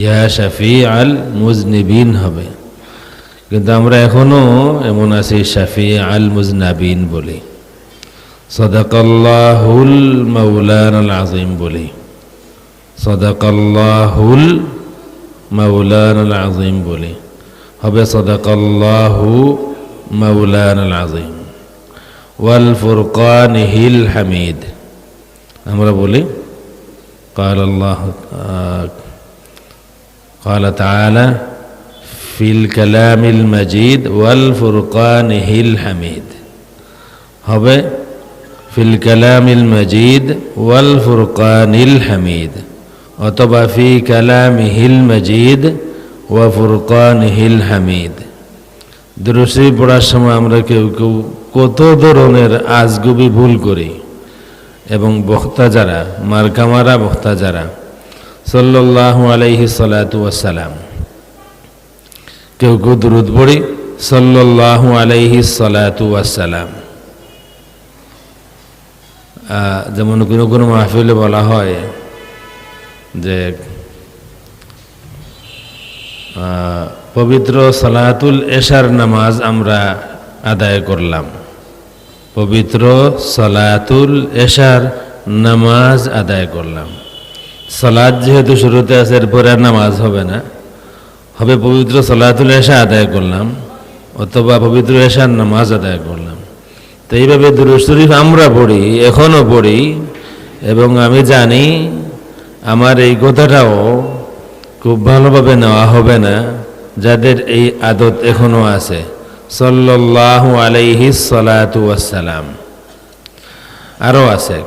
ইয়া শাফি আল মুজনিবিন হবে কিন্তু আমরা এখনো এমন আছি শাফি আল মুজনাবিন বলি সদাকাল্লাহুল মৌলান আল আজিম বলি সদাকাল্লাহুল মৌলান আল আজিম বলি হবে সদাকাল্লাহু মৌলান আল আজিম ওয়াল ফুরকান হিল হামিদ আমরা বলি قال الله آه قال تعالى في الكلام المجيد والفرقان الحميد হবে في الكلام المجيد والفرقان الحميد অথবা في كلامه المجيد وفرقانه الحميد দুরুসি পড়ার সময় আমরা কেউ কেউ কত ধরনের আজগুবি ভুল করি এবং বক্তা যারা মার্কামারা বক্তা যারা সাল্লাল্লাহু আলাইহি সালাতু ওয়াসালাম কেউ কেউ দুরুদ পড়ি সাল্লাল্লাহু আলাইহি সালাতু ওয়াসালাম আহ, যেমন কোনো কোনো মাহফিলে বলা হয় যে পবিত্র সালাতুল এশার নামাজ আমরা আদায় করলাম। পবিত্র সালাতুল এশার নামাজ আদায় করলাম। সালাদ যেহেতু শুরুতে আছে, এরপরে আর নামাজ হবে না। হবে পবিত্র সালাতুল এশা আদায় করলাম, অথবা পবিত্র এশার নামাজ আদায় করলাম। তো এইভাবে দুরুদ শরীফ আমরা পড়ি, এখনও পড়ি, এবং আমি জানি আমার এই কথাটাও খুব ভালোভাবে নেওয়া হবে না, যাদের এই আদত এখনও আছে। সাল্লাল্লাহু আলাইহি সালাতু আসসালাম আরও আছে।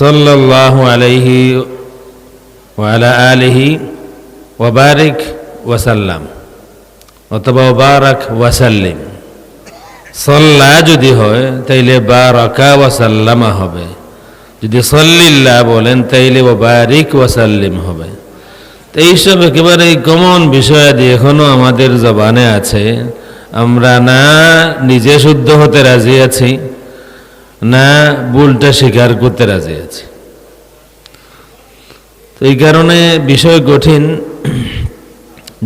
সাল্লাল্লাহু আলাইহি ওয়ালা আলিহি ওবারিক ওয়াসাল্লাম অথবা ওবারাক ওয়াসাল্লিম সল্লা যদি হয়, তাইলে বারাকা ওয়াসাল্লামা হবে। যদি সল্লিল্লাহ বলেন, তাইলে ওবারিক ওয়াসাল্লিম হবে। তো এইসব একেবারে কমন বিষয়াদি এখনও আমাদের জবানে আছে। আমরা না নিজে শুদ্ধ হতে রাজি আছি না, ভুলটা স্বীকার করতে রাজি আছে। তো এই কারণে বিষয় কঠিন।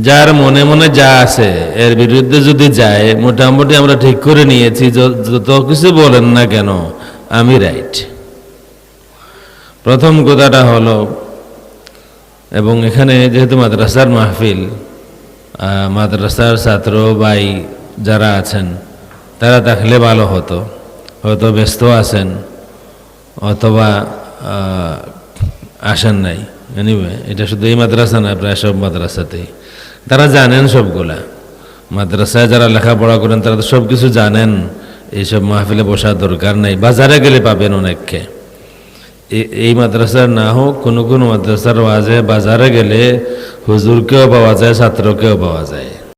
যার মনে মনে যা আছে, এর বিরুদ্ধে যদি যায়, মোটামুটি আমরা ঠিক করে নিয়েছি যত কিছু বলেন না কেন, আমি রাইট। প্রথম কথাটা হলো, এবং এখানে যেহেতু মাদ্রাসার মাহফিল মাদ্রাসার ছাত্র ভাই যারা আছেন, তারা থাকলে ভালো হতো। হয়তো ব্যস্ত আছেন অথবা আসেন নাই। এনিওয়ে এটা শুধু এই মাদ্রাসা না প্রায় সব মাদ্রাসাতেই। তারা জানেন সবগুলা। মাদ্রাসায় যারা লেখাপড়া করেন, তারা তো সব কিছু জানেন। এইসব মাহফিলে বসার দরকার নাই। বাজারে গেলে পাবেন অনেককে। এই মাদ্রাসার না হোক, কোনো কোনো মাদ্রাসার ওয়াজে বাজারে গেলে হুজুরকেও পাওয়া যায়, ছাত্রকেও পাওয়া যায়।